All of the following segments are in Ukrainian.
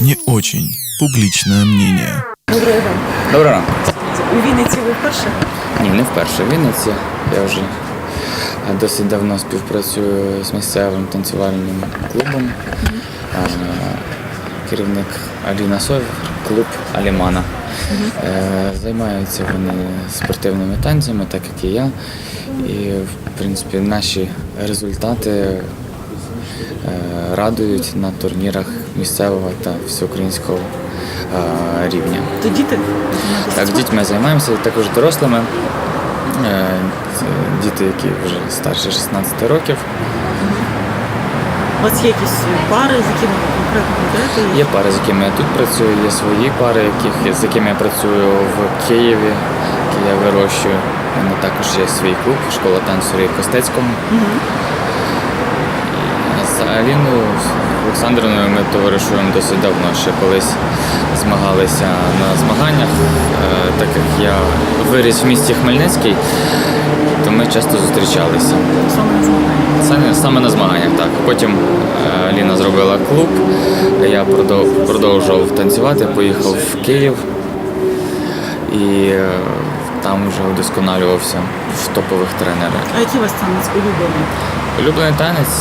не очень публичное мнение. Доброго ранку. Доброго ранку. У Вінниці ви вперше? Ні, не вперше в Вінниці. Я вже досить давно співпрацюю з місцевим танцювальним клубом. Керівник Аліна Совір, клуб Алімана. Е, Займаються вони спортивними танцями, так як і я. І, в принципі, наші результати е, радують на турнірах місцевого та всеукраїнського рівня. То діти? Так, дітьми займаємося, також дорослими. Е, Діти, які вже старше 16 років. У вас є якісь пари, з якими ви конкретно? Є пари, з якими я тут працюю, є свої пари, яких, з якими я працюю в Києві, які я вирощую. У мене також є свій клуб, школа танцю Рій Костецькому. І З Аліною ми товаришуємо досить давно. Ще колись змагалися на змаганнях, Е, так як я виріс в місті Хмельницький, то ми часто зустрічалися. Саме на. Саме, на змаганнях, так. Потім е, Ліна зробила клуб, я продовжував танцювати, поїхав в Київ і е, там вже удосконалювався в топових тренерах. А який у вас танець улюблений? Улюблений танець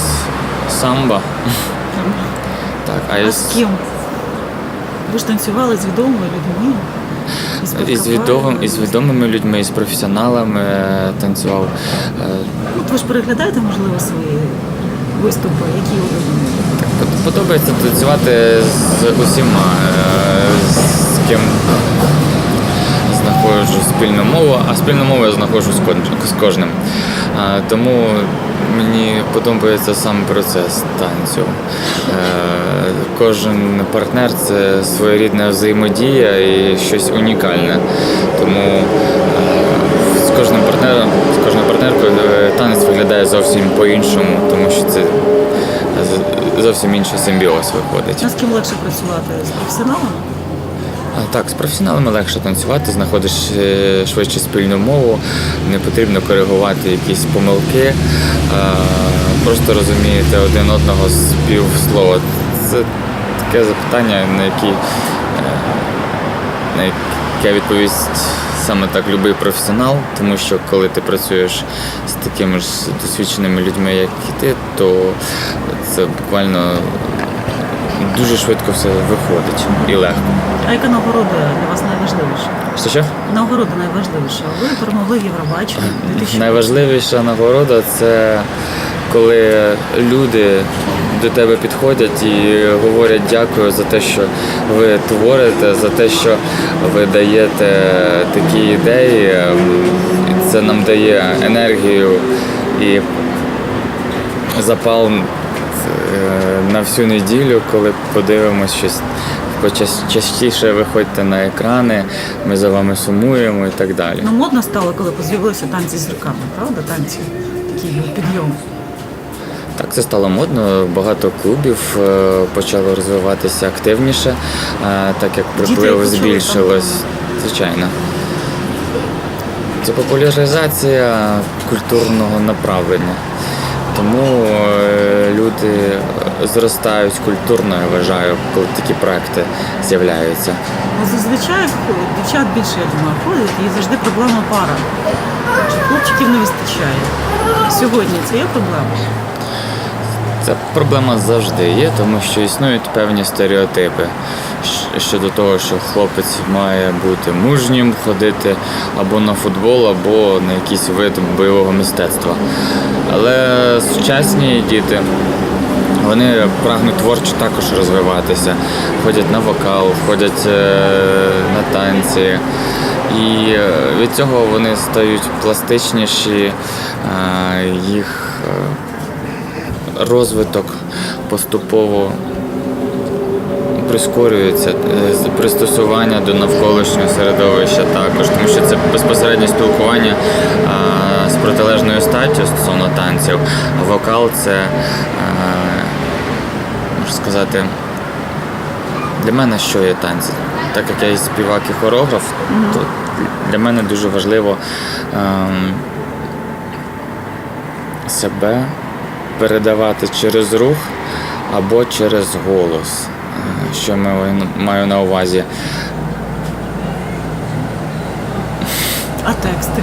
самба. Так, а А з ким? Ви ж танцювали з відомими людьми? із, відомим, із відомими людьми, із професіоналами е, танцював. Е, От ви ж переглядаєте, можливо, свої виступи, які улюблені? Под- Подобається танцювати з усіма, е, з ким знаходжу спільну мову, а спільну мову я знаходжу з з кожним. Тому мені подобається сам процес танцю. Е, Кожен партнер це своєрідна взаємодія і щось унікальне. Тому е, з кожним партнером, з кожною партнеркою е, танець виглядає зовсім по-іншому, тому що це зовсім інший симбіоз виходить. А з ким легше працювати? З професіоналами? Так, з професіоналами легше танцювати, знаходиш е, швидше спільну мову, не потрібно коригувати якісь помилки, просто розумієте один одного з півслова. Це таке запитання, на яке, на яке відповість саме так любий професіонал, тому що коли ти працюєш з такими ж досвідченими людьми, як і ти, то це буквально дуже швидко все виходить і легко. А яка нагорода для вас найважливіша? Що що? Нагорода найважливіша. Ви перемогли 2000 Найважливіша нагорода це коли люди до тебе підходять і говорять дякую за те, що ви творите, за те, що ви даєте такі ідеї. Це нам дає енергію і запал на всю неділю, коли подивимось щось. Частіше виходьте на екрани, ми за вами сумуємо і так далі. Ну, модно стало, коли з'явилися танці з руками, правда? Танці такий підйом. Так, це стало модно. Багато клубів е, почало розвиватися активніше, е, так як приплив збільшилось. Звичайно. Це популяризація культурного направлення. Тому е, люди зростають культурно, я вважаю, коли такі проекти з'являються. Ну, зазвичай дівчат більше, я думаю, ходять і завжди проблема пара. Хлопчиків не вистачає. Сьогодні це є проблема. Ця проблема завжди є, тому що існують певні стереотипи щодо того, що хлопець має бути мужнім, ходити або на футбол, або на якийсь вид бойового мистецтва. Але сучасні діти. Вони прагнуть творчо також розвиватися, ходять на вокал, ходять е, на танці. І е, від цього вони стають пластичніші, е, їх розвиток поступово прискорюється, е, пристосування до навколишнього середовища також, тому що це безпосереднє спілкування з протилежною статтю стосовно танців, а вокал це, можна сказати, для мене що є танці? Так як я і співак і хореограф, то для мене дуже важливо ем, себе передавати через рух або через голос. що я маю- на увазі. А тексти?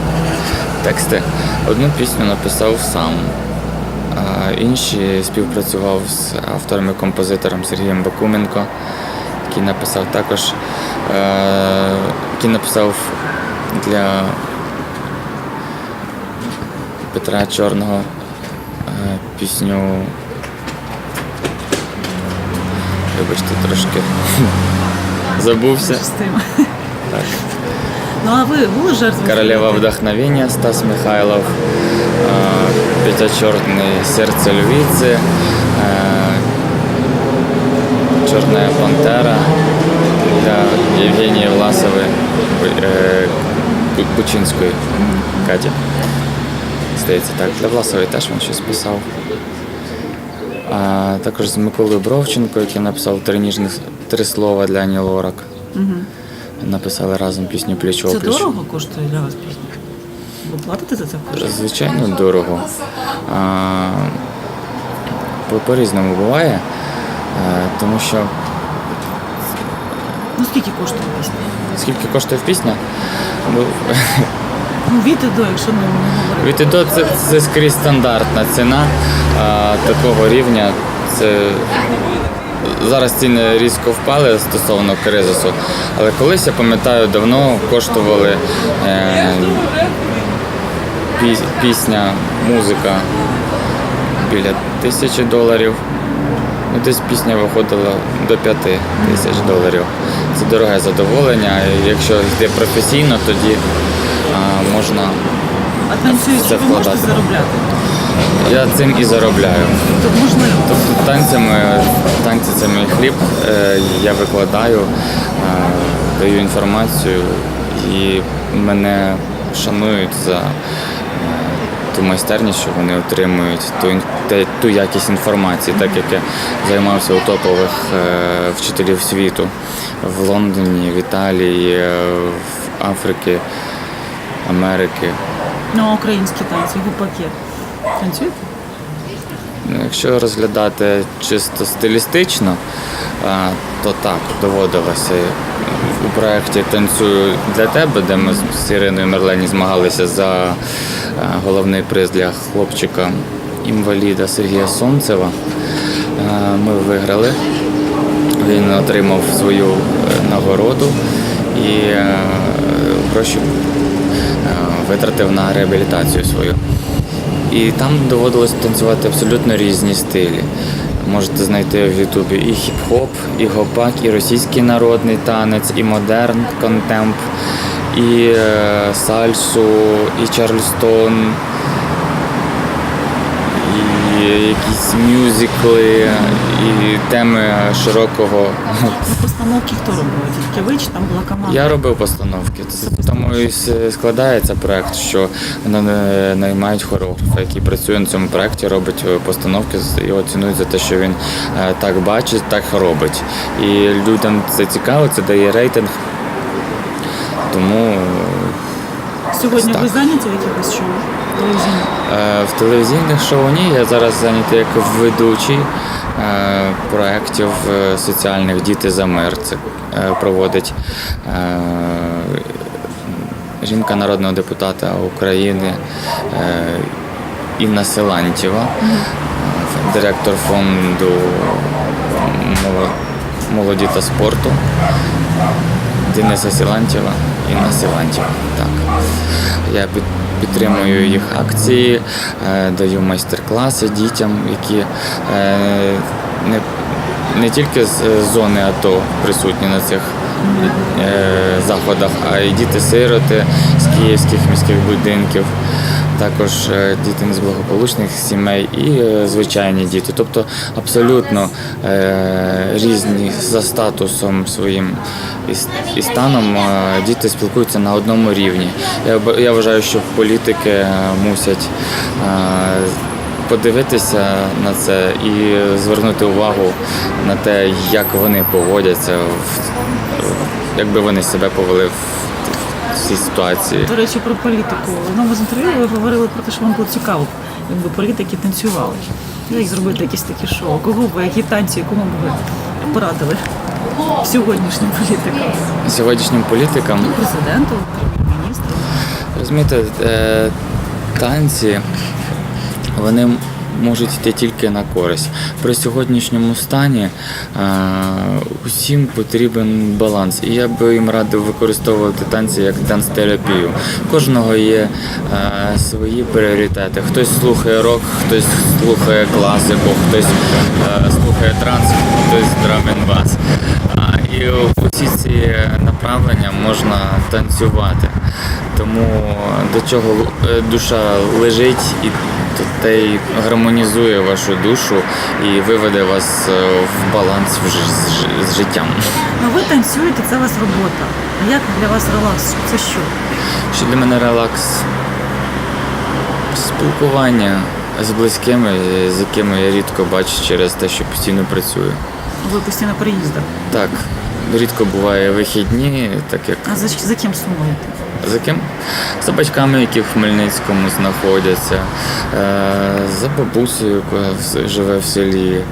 Тексти. Одну пісню написав сам, а інші співпрацював з автором і композитором Сергієм Бакуменко, який написав також, е, який написав для Петра Чорного е, пісню. Вибачте, трошки забувся. З тим. Так. Ну а ви були жертвою? Королева стереотипів? вдохновения Стас Михайлов, э, Петя Черный, Сердце львицы, э, Черная пантера для Евгении Власовой, э, Бу- Бучинської Каті. Здається, так. Для Власової теж він щось писав. А також з Миколою Бровченко, який написав три ніжних три слова для Ані Лорак. Написали разом пісню пліч Це опліч. дорого коштує для вас пісня? Ви платите за це кошти? Звичайно, дорого. А, по- по-різному буває, а, тому що Ну скільки коштує пісня? скільки коштує пісня? Ну від і до, якщо не, говорити. від і до це, це скрізь стандартна ціна а, такого рівня. Це зараз ціни різко впали стосовно кризису, але колись я пам'ятаю, давно коштували е, пісня, музика біля тисячі доларів. Ну, десь пісня виходила до п'яти тисяч доларів. Це дороге задоволення. Якщо йде професійно, тоді можна. А танцюючи Це ви можете заробляти? Я цим і заробляю. Тобто можливо. Тобто танцями, танці це мій хліб. Е, Я викладаю, е, даю інформацію і мене шанують за е, ту майстерність, що вони отримують, ту, ту якість інформації, так як я займався у топових е, вчителів світу в Лондоні, в Італії, в Африці, Америки. Ну, українські танці, гупаки. Танцюєте? Ну, Якщо розглядати чисто стилістично, то так, доводилося. У проєкті Танцюю для тебе, де ми з Іриною Мерлені змагалися за головний приз для хлопчика інваліда Сергія Сонцева. Ми виграли. Він отримав свою е, нагороду і е, гроші е, витратив на реабілітацію свою. І там доводилось танцювати абсолютно різні стилі. Можете знайти в Ютубі і хіп-хоп, і гопак, і російський народний танець, і модерн контемп, і е, сальсу, і чарльстон, і якісь мюзикли, і теми широкого. Ну, постановки хто робив? Тільки ви чи там була команда? Я робив постановки. Тому і складається проект, що наймають хореографа, який працює на цьому проекті, робить е, постановки, його цінують за те, що він е, так бачить, так робить. І людям це цікаво, це дає рейтинг. Тому е, Сьогодні Так. ви зайняті в якихось шоу? Е, В телевізійних шоу ні, я зараз зайнятий як ведучий е, проєктів е, соціальних Діти за мир. Це проводить жінка народного депутата України Інна Силантєва, е, директор фонду молоді та спорту. Дениса Силантьєва, Інна Силантьєва. Так. Я під, підтримую їх акції, е, даю майстер-класи дітям, які е, не, не тільки з е, зони АТО присутні на цих заходах, а й діти-сироти з київських міських будинків. Також діти з благополучних сімей і звичайні діти. Тобто абсолютно різні за статусом своїм і, станом е, діти спілкуються на одному рівні. Я, вважаю, що політики мусять е, подивитися на це і звернути увагу на те, як вони поводяться, як би вони себе повели в, цій ситуації. До речі, про політику. В одному з інтерв'ю ви говорили про те, що вам було цікаво, якби політики танцювали. Як зробити якісь такі шоу? Кого ви, які танці, кому ви порадили сьогоднішнім політикам? Сьогоднішнім політикам Президенту, прем'єр-міністру? Розумієте, е, танці вони можуть йти тільки на користь. При сьогоднішньому стані е, усім потрібен баланс. І я би їм радив використовувати танці як танцтерапію. Кожного є е, свої пріоритети. Хтось слухає рок, хтось слухає класику, хтось слухає транс, хтось драм-н-бас. Усі ці направлення можна танцювати. Тому до чого е, душа лежить і те й гармонізує вашу душу і виведе вас е, в баланс з- життям. Ну ви танцюєте, це у вас робота. А як для вас релакс? Це що? Що для мене релакс? Спілкування з близькими, з якими я рідко бачу через те, що постійно працюю. Ви постійно приїздах. Так, рідко буває вихідні, так як А за, за ким сумуєте? За ким? За батьками, які в Хмельницькому знаходяться, е, за бабусею, яка живе в селі,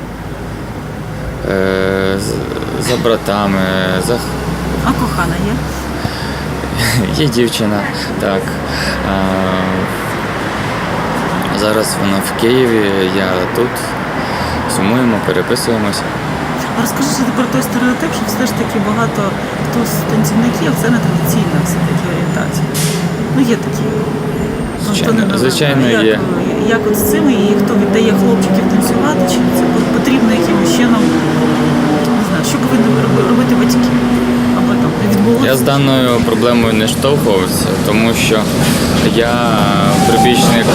е, за братами, за... А кохана є? є дівчина, так. Зараз вона в Києві, я тут. Сумуємо, переписуємося. А розкажіть про той стереотип, що все ж таки багато хто з танцівників це не традиційна все-таки орієнтація. Ну є такі. Ну, хто Звичайно, не звичайно, як, є. Як от з цими, і хто віддає хлопчиків танцювати, чи це потрібно якимось чином, не знаю, що повинні роби- робити батьки? Я з даною проблемою не штовхувався, тому що я прибічник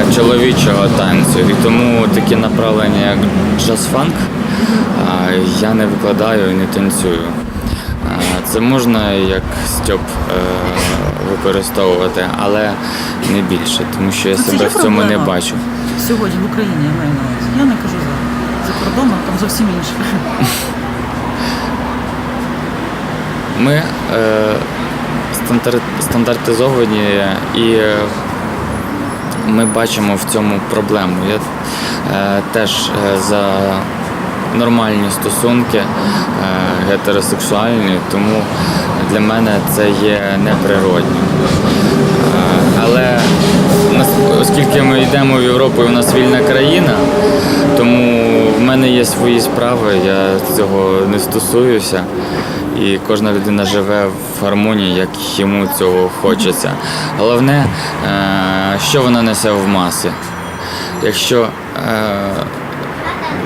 е, чоловічого танцю, і тому такі направлення, як джаз-фанк, е, я не викладаю і не танцюю. Е, Це можна як стьоп використовувати, але не більше, тому що я себе в цьому не бачу. Сьогодні в Україні я маю на увазі. Я не кажу за, за кордоном, там зовсім інше. Ми е, стандартизовані і ми бачимо в цьому проблему. Я е, теж е, за нормальні стосунки, гетеросексуальні, тому для мене це є неприроднім. Але оскільки ми йдемо в Європу і в нас вільна країна, тому в мене є свої справи, я цього не стосуюся. І кожна людина живе в гармонії, як йому цього хочеться. Головне, е, що вона несе в маси. Якщо е,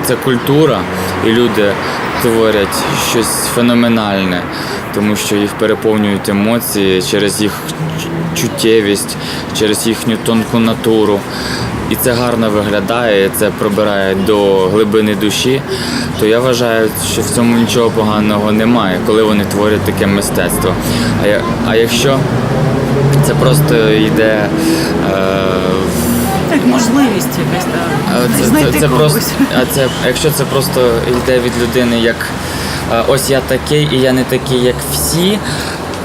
це культура, і люди творять щось феноменальне, тому що їх переповнюють емоції через їх чуттєвість, через їхню тонку натуру. І це гарно виглядає, і це пробирає до глибини душі, то я вважаю, що в цьому нічого поганого немає, коли вони творять таке мистецтво. А, я- а якщо це просто йде е, Як можливість якась а так. Це, знайти це, це когось. просто, а це, якщо це просто йде від людини, як ось я такий, і я не такий, як всі.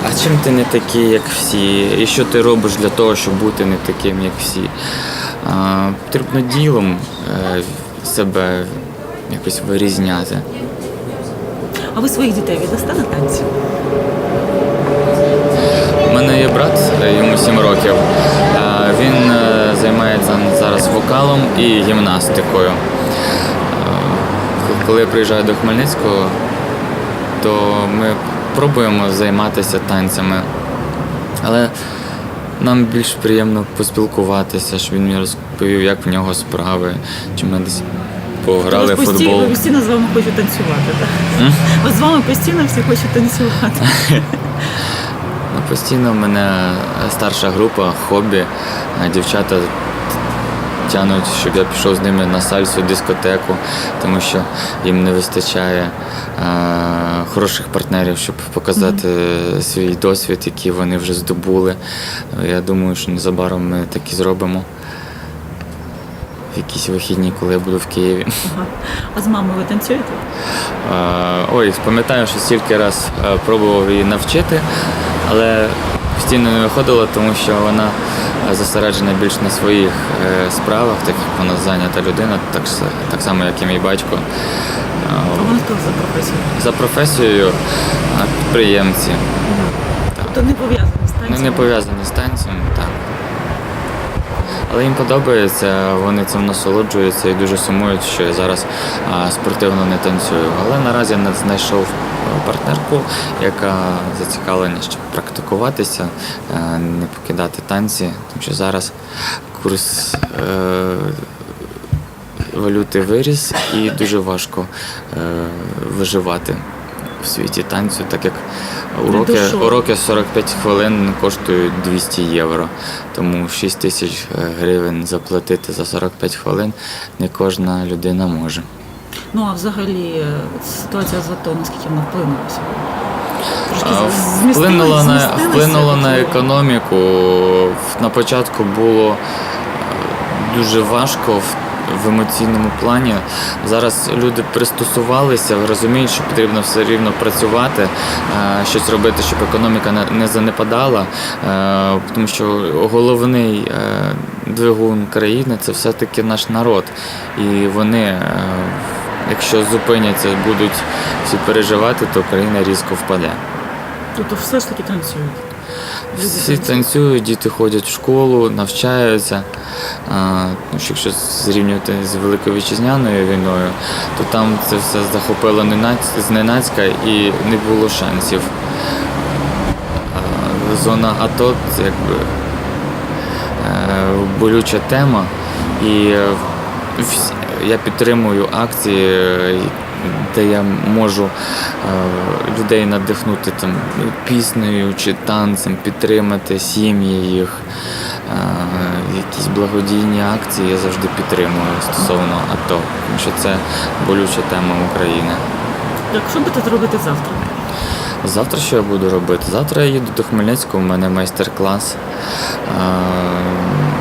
А чим ти не такий, як всі? І що ти робиш для того, щоб бути не таким, як всі? А, потрібно ділом е, себе якось вирізняти. А ви своїх дітей віддасте на танці? У мене є брат, е, йому 7 років. Він е, займається зараз вокалом і гімнастикою. Коли я приїжджаю до Хмельницького, то ми пробуємо займатися танцями. Але нам більш приємно поспілкуватися, щоб він мені розповів, як в нього справи, чи ми десь пограли в Тож постійно, постійно з вами хочуть танцювати, так? От з вами постійно всі хочуть танцювати. Ну, постійно в мене старша група, хобі. Дівчата тянуть, щоб я пішов з ними на сальсу, дискотеку, тому що їм не вистачає е, хороших партнерів, щоб показати свій досвід, який вони вже здобули. Я думаю, що незабаром ми так і зробимо. Якісь вихідні, коли я буду в Києві. Ага. А з мамою ви танцюєте? Е, Ой, пам'ятаю, що стільки раз е, пробував її навчити, але постійно не виходила, тому що вона е, зосереджена більш на своїх е, справах, так як вона зайнята людина, так, так само, як і мій батько. А вони хто за професію? За професією підприємці. Тобто не пов'язані з Вони танцями? не пов'язані з танцем, так. Але їм подобається, вони цим насолоджуються і дуже сумують, що я зараз спортивно не танцюю. Але наразі не знайшов партнерку, яка зацікавлена, щоб практикуватися, е, не покидати танці, тому що зараз курс е, валюти виріс і дуже важко е, виживати в світі танцю, так як уроки, уроки 45 хвилин коштують 200 євро. Тому 6 тисяч гривень заплатити за 45 хвилин не кожна людина може. Ну а взагалі е, ситуація з АТО, наскільки вона вплинула сьогодні? Трошки А, з- змістили- Вплинуло на, вплинуло на економіку. На початку було е, дуже важко в, в емоційному плані. Зараз люди пристосувалися, розуміють, що потрібно все рівно працювати, е, щось робити, щоб економіка не, не занепадала. Тому що головний двигун країни це все-таки наш народ. І вони. Якщо зупиняться, будуть всі переживати, то країна різко впаде. Тобто все ж таки танцюють. Всі танцюють. танцюють, діти ходять в школу, навчаються. А, ну, якщо зрівнювати з Великою вітчизняною війною, то там це все захопило зненацька і не було шансів. А, зона АТО це якби е, болюча тема. І е, всі- я підтримую акції, де я можу е, людей надихнути там піснею чи танцем, підтримати сім'ї їх. Е, Якісь благодійні акції я завжди підтримую стосовно АТО, тому що це болюча тема України. Так, що будете зробити завтра? Завтра що я буду робити? Завтра я їду до Хмельницького, у мене майстер-клас. Е,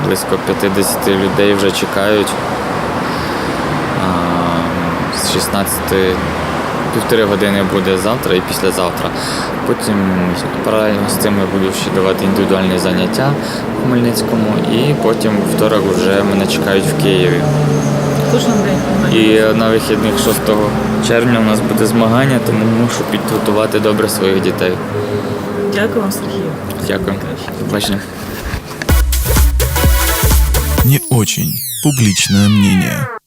Близько 50 людей вже чекають. Е, З 16 півтори години буде завтра і післязавтра. Потім паралельно з цим я буду ще давати індивідуальні заняття в Хмельницькому, і потім вівторок вже мене чекають в Києві. Кожен день. І на вихідних 6 червня у нас буде змагання, тому мушу підготувати добре своїх дітей. Дякую вам, Сергію. Дякую. Побачення. Не очень. Публичное мнение.